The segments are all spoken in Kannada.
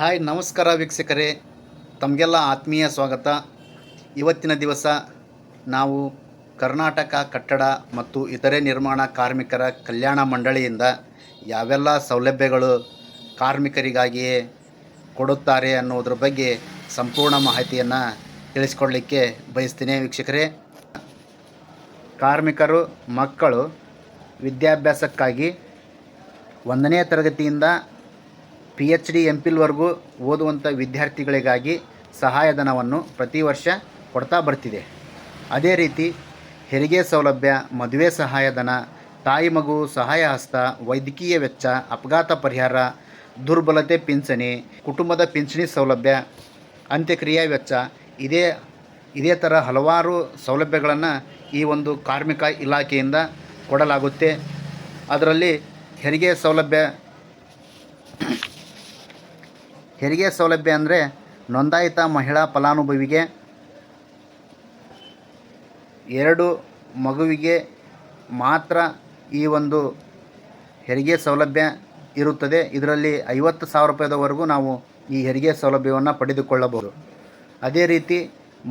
ಹಾಯ್, ನಮಸ್ಕಾರ ವೀಕ್ಷಕರೇ. ತಮಗೆಲ್ಲ ಆತ್ಮೀಯ ಸ್ವಾಗತ. ಇವತ್ತಿನ ದಿವಸ ನಾವು ಕರ್ನಾಟಕ ಕಟ್ಟಡ ಮತ್ತು ಇತರೆ ನಿರ್ಮಾಣ ಕಾರ್ಮಿಕರ ಕಲ್ಯಾಣ ಮಂಡಳಿಯಿಂದ ಯಾವೆಲ್ಲ ಸೌಲಭ್ಯಗಳು ಕಾರ್ಮಿಕರಿಗಾಗಿಯೇ ಕೊಡುತ್ತಾರೆ ಅನ್ನೋದ್ರ ಬಗ್ಗೆ ಸಂಪೂರ್ಣ ಮಾಹಿತಿಯನ್ನು ತಿಳಿಸ್ಕೊಡ್ಲಿಕ್ಕೆ ಬಯಸ್ತೀನಿ ವೀಕ್ಷಕರೇ. ಕಾರ್ಮಿಕರು, ಮಕ್ಕಳು ವಿದ್ಯಾಭ್ಯಾಸಕ್ಕಾಗಿ ಒಂದನೇ ತರಗತಿಯಿಂದ ಪಿ ಎಚ್ ಡಿ ಎಂ ಪಿಲ್ವರೆಗೂ ಓದುವಂಥ ವಿದ್ಯಾರ್ಥಿಗಳಿಗಾಗಿ ಸಹಾಯಧನವನ್ನು ಪ್ರತಿ ವರ್ಷ ಕೊಡ್ತಾ ಬರ್ತಿದೆ. ಅದೇ ರೀತಿ ಹೆರಿಗೆ ಸೌಲಭ್ಯ, ಮದುವೆ ಸಹಾಯಧನ, ತಾಯಿ ಮಗು ಸಹಾಯ ಹಸ್ತ, ವೈದ್ಯಕೀಯ ವೆಚ್ಚ, ಅಪಘಾತ ಪರಿಹಾರ, ದುರ್ಬಲತೆ ಪಿಂಚಣಿ, ಕುಟುಂಬದ ಪಿಂಚಣಿ ಸೌಲಭ್ಯ, ಅಂತ್ಯಕ್ರಿಯೆ ವೆಚ್ಚ ಇದೇ ಇದೇ ಥರ ಹಲವಾರು ಸೌಲಭ್ಯಗಳನ್ನು ಈ ಒಂದು ಕಾರ್ಮಿಕ ಇಲಾಖೆಯಿಂದ ಕೊಡಲಾಗುತ್ತೆ. ಅದರಲ್ಲಿ ಹೆರಿಗೆ ಸೌಲಭ್ಯ ಹೆರಿಗೆ ಸೌಲಭ್ಯ ಅಂದರೆ ನೋಂದಾಯಿತ ಮಹಿಳಾ ಫಲಾನುಭವಿಗೆ ಎರಡು ಮಗುವಿಗೆ ಮಾತ್ರ ಈ ಒಂದು ಹೆರಿಗೆ ಸೌಲಭ್ಯ ಇರುತ್ತದೆ. ಇದರಲ್ಲಿ ಐವತ್ತು ಸಾವಿರ ರೂಪಾಯಿದವರೆಗೂ ನಾವು ಈ ಹೆರಿಗೆ ಸೌಲಭ್ಯವನ್ನು ಪಡೆದುಕೊಳ್ಳಬಹುದು. ಅದೇ ರೀತಿ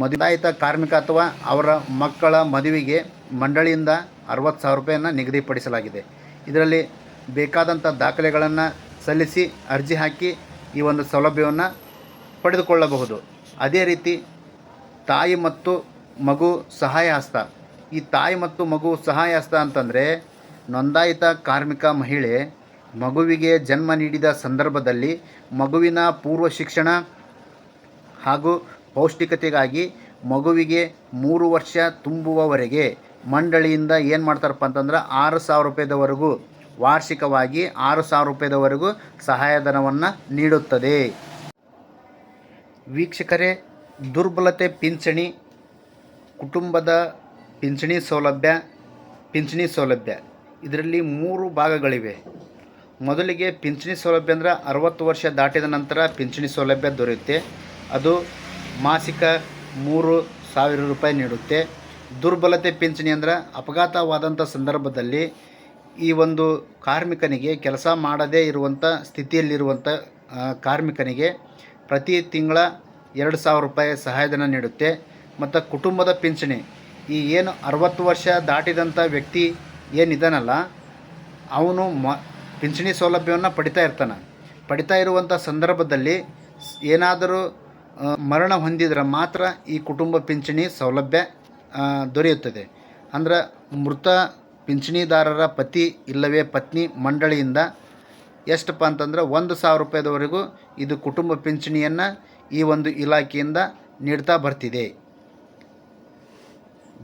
ಮದುವಾಯಿತ ಕಾರ್ಮಿಕ ಅಥವಾ ಅವರ ಮಕ್ಕಳ ಮದುವೆಗೆ ಮಂಡಳಿಯಿಂದ ಅರವತ್ತು ಸಾವಿರ ರೂಪಾಯಿಯನ್ನು ನಿಗದಿಪಡಿಸಲಾಗಿದೆ. ಇದರಲ್ಲಿ ಬೇಕಾದಂಥ ದಾಖಲೆಗಳನ್ನು ಸಲ್ಲಿಸಿ ಅರ್ಜಿ ಹಾಕಿ ಈ ಒಂದು ಸೌಲಭ್ಯವನ್ನು ಪಡೆದುಕೊಳ್ಳಬಹುದು. ಅದೇ ರೀತಿ ತಾಯಿ ಮತ್ತು ಮಗು ಸಹಾಯ ಹಸ್ತ ಈ ತಾಯಿ ಮತ್ತು ಮಗು ಸಹಾಯ ಹಸ್ತ ಅಂತಂದರೆ ನೋಂದಾಯಿತ ಕಾರ್ಮಿಕ ಮಹಿಳೆ ಮಗುವಿಗೆ ಜನ್ಮ ನೀಡಿದ ಸಂದರ್ಭದಲ್ಲಿ ಮಗುವಿನ ಪೂರ್ವ ಶಿಕ್ಷಣ ಹಾಗೂ ಪೌಷ್ಟಿಕತೆಗಾಗಿ ಮಗುವಿಗೆ ಮೂರು ವರ್ಷ ತುಂಬುವವರೆಗೆ ಮಂಡಳಿಯಿಂದ ಏನು ಮಾಡ್ತಾರಪ್ಪ ಅಂತಂದ್ರೆ ಆರು ಸಾವಿರ ರೂಪಾಯಿದವರೆಗೂ ವಾರ್ಷಿಕವಾಗಿ ಆರು ಸಾವಿರ ರೂಪಾಯಿದವರೆಗೂ ಸಹಾಯಧನವನ್ನು ನೀಡುತ್ತದೆ. ವೀಕ್ಷಕರೇ, ದುರ್ಬಲತೆ ಪಿಂಚಣಿ, ಕುಟುಂಬದ ಪಿಂಚಣಿ ಸೌಲಭ್ಯ ಪಿಂಚಣಿ ಸೌಲಭ್ಯ. ಇದರಲ್ಲಿ ಮೂರು ಭಾಗಗಳಿವೆ. ಮೊದಲಿಗೆ ಪಿಂಚಣಿ ಸೌಲಭ್ಯ ಅಂದರೆ ಅರವತ್ತು ವರ್ಷ ದಾಟಿದ ನಂತರ ಪಿಂಚಣಿ ಸೌಲಭ್ಯ ದೊರೆಯುತ್ತೆ. ಅದು ಮಾಸಿಕ ಮೂರು ಸಾವಿರ ರೂಪಾಯಿ ನೀಡುತ್ತೆ. ದುರ್ಬಲತೆ ಪಿಂಚಣಿ ಅಂದರೆ ಅಪಘಾತವಾದಂಥ ಸಂದರ್ಭದಲ್ಲಿ ಈ ಒಂದು ಕಾರ್ಮಿಕನಿಗೆ ಕೆಲಸ ಮಾಡದೇ ಇರುವಂಥ ಸ್ಥಿತಿಯಲ್ಲಿರುವಂಥ ಕಾರ್ಮಿಕನಿಗೆ ಪ್ರತಿ ತಿಂಗಳ ಎರಡು ಸಾವಿರ ರೂಪಾಯಿ ಸಹಾಯಧನ ನೀಡುತ್ತೆ. ಮತ್ತು ಕುಟುಂಬದ ಪಿಂಚಣಿ, ಈ ಏನು ಅರವತ್ತು ವರ್ಷ ದಾಟಿದಂಥ ವ್ಯಕ್ತಿ ಏನಿದ್ದಾನಲ್ಲ ಅವನು ಮ, ಪಿಂಚಣಿ ಸೌಲಭ್ಯವನ್ನು ಪಡಿತಾ ಇರ್ತಾನೆ. ಪಡಿತಾ ಇರುವಂಥ ಸಂದರ್ಭದಲ್ಲಿ ಏನಾದರೂ ಮರಣ ಹೊಂದಿದರೆ ಮಾತ್ರ ಈ ಕುಟುಂಬ ಪಿಂಚಣಿ ಸೌಲಭ್ಯ ದೊರೆಯುತ್ತದೆ. ಅಂದ್ರೆ ಮೃತ ಪಿಂಚಣಿದಾರರ ಪತಿ ಇಲ್ಲವೇ ಪತ್ನಿ ಮಂಡಳಿಯಿಂದ ಎಷ್ಟಪ್ಪ ಅಂತಂದ್ರೆ ಒಂದು ಸಾವಿರ ರೂಪಾಯಿದವರೆಗೂ ಇದು ಕುಟುಂಬ ಪಿಂಚಣಿಯನ್ನು ಈ ಒಂದು ಇಲಾಖೆಯಿಂದ ನೀಡ್ತಾ ಬರ್ತಿದೆ.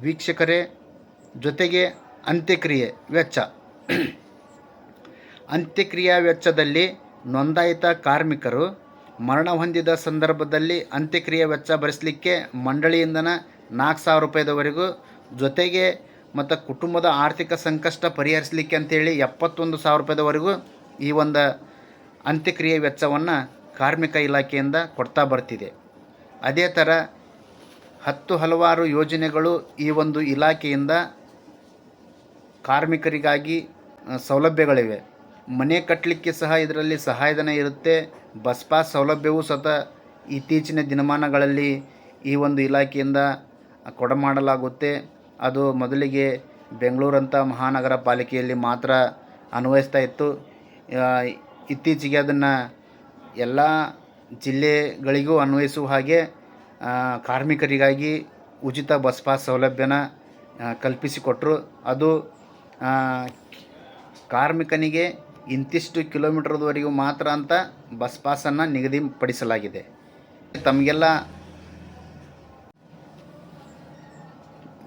ವೀಕ್ಷಕರೇ, ಜೊತೆಗೆ ಅಂತ್ಯಕ್ರಿಯೆ ವೆಚ್ಚ. ಅಂತ್ಯಕ್ರಿಯಾ ವೆಚ್ಚದಲ್ಲಿ ನೋಂದಾಯಿತ ಕಾರ್ಮಿಕರು ಮರಣ ಹೊಂದಿದ ಸಂದರ್ಭದಲ್ಲಿ ಅಂತ್ಯಕ್ರಿಯೆ ವೆಚ್ಚ ಭರಿಸಲಿಕ್ಕೆ ಮಂಡಳಿಯಿಂದನ ನಾಲ್ಕು ಸಾವಿರ ರೂಪಾಯಿದವರೆಗೂ ಜೊತೆಗೆ ಮತ್ತು ಕುಟುಂಬದ ಆರ್ಥಿಕ ಸಂಕಷ್ಟ ಪರಿಹರಿಸಲಿಕ್ಕೆ ಅಂತೇಳಿ ಎಪ್ಪತ್ತೊಂದು ಸಾವಿರ ರೂಪಾಯಿದವರೆಗೂ ಈ ಒಂದು ಅಂತ್ಯಕ್ರಿಯೆ ವೆಚ್ಚವನ್ನು ಕಾರ್ಮಿಕ ಇಲಾಖೆಯಿಂದ ಕೊಡ್ತಾ ಬರ್ತಿದೆ. ಅದೇ ಥರ ಹತ್ತು ಹಲವಾರು ಯೋಜನೆಗಳು ಈ ಒಂದು ಇಲಾಖೆಯಿಂದ ಕಾರ್ಮಿಕರಿಗಾಗಿ ಸೌಲಭ್ಯಗಳಿವೆ. ಮನೆ ಕಟ್ಟಲಿಕ್ಕೆ ಸಹ ಇದರಲ್ಲಿ ಸಹಾಯಧನ ಇರುತ್ತೆ. ಬಸ್ ಪಾಸ್ ಸೌಲಭ್ಯವೂ ಸತ ಇತ್ತೀಚಿನ ದಿನಮಾನಗಳಲ್ಲಿ ಈ ಒಂದು ಇಲಾಖೆಯಿಂದ ಕೊಡಮಾಡಲಾಗುತ್ತೆ. ಅದು ಮೊದಲಿಗೆ ಬೆಂಗಳೂರಂಥ ಮಹಾನಗರ ಪಾಲಿಕೆಯಲ್ಲಿ ಮಾತ್ರ ಅನ್ವಯಿಸ್ತಾ ಇತ್ತು. ಇತ್ತೀಚೆಗೆ ಅದನ್ನು ಎಲ್ಲ ಜಿಲ್ಲೆಗಳಿಗೂ ಅನ್ವಯಿಸುವ ಹಾಗೆ ಕಾರ್ಮಿಕರಿಗಾಗಿ ಉಚಿತ ಬಸ್ ಪಾಸ್ ಸೌಲಭ್ಯನ ಕಲ್ಪಿಸಿಕೊಟ್ಟರು ಅದು ಕಾರ್ಮಿಕನಿಗೆ ಇಂತಿಷ್ಟು ಕಿಲೋಮೀಟರ್ವರೆಗೂ ಮಾತ್ರ ಅಂತ ಬಸ್ ಪಾಸನ್ನು ನಿಗದಿಪಡಿಸಲಾಗಿದೆ. ತಮಗೆಲ್ಲ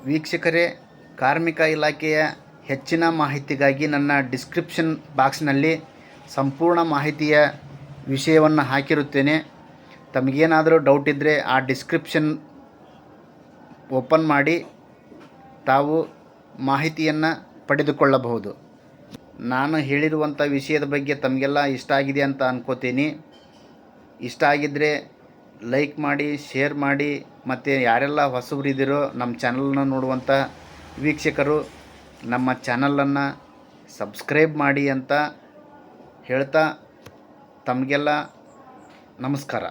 ವೀಕ್ಷಕರೇ, ಕಾರ್ಮಿಕ ಇಲಾಖೆಯ ಹೆಚ್ಚಿನ ಮಾಹಿತಿಗಾಗಿ ನನ್ನ ಡಿಸ್ಕ್ರಿಪ್ಷನ್ ಬಾಕ್ಸ್ನಲ್ಲಿ ಸಂಪೂರ್ಣ ಮಾಹಿತಿಯ ವಿಷಯವನ್ನು ಹಾಕಿರುತ್ತೇನೆ. ತಮಗೇನಾದರೂ ಡೌಟ್ ಇದ್ದರೆ ಆ ಡಿಸ್ಕ್ರಿಪ್ಷನ್ ಓಪನ್ ಮಾಡಿ ತಾವು ಮಾಹಿತಿಯನ್ನು ಪಡೆದುಕೊಳ್ಳಬಹುದು. ನಾನು ಹೇಳಿರುವಂಥ ವಿಷಯದ ಬಗ್ಗೆ ತಮಗೆಲ್ಲ ಇಷ್ಟ ಆಗಿದೆ ಅಂತ ಅನ್ಕೋತೀನಿ. ಇಷ್ಟ ಆಗಿದ್ದರೆ ಲೈಕ್ ಮಾಡಿ ಶೇರ್ ಮಾಡಿ, ಮತ್ತು ಯಾರೆಲ್ಲ ಹೊಸಬರಿದ್ದೀರೋ ನಮ್ಮ ಚಾನಲನ್ನು ನೋಡುವಂಥ ವೀಕ್ಷಕರು, ನಮ್ಮ ಚಾನಲನ್ನು ಸಬ್ಸ್ಕ್ರೈಬ್ ಮಾಡಿ ಅಂತ ಹೇಳ್ತಾ ತಮಗೆಲ್ಲ ನಮಸ್ಕಾರ.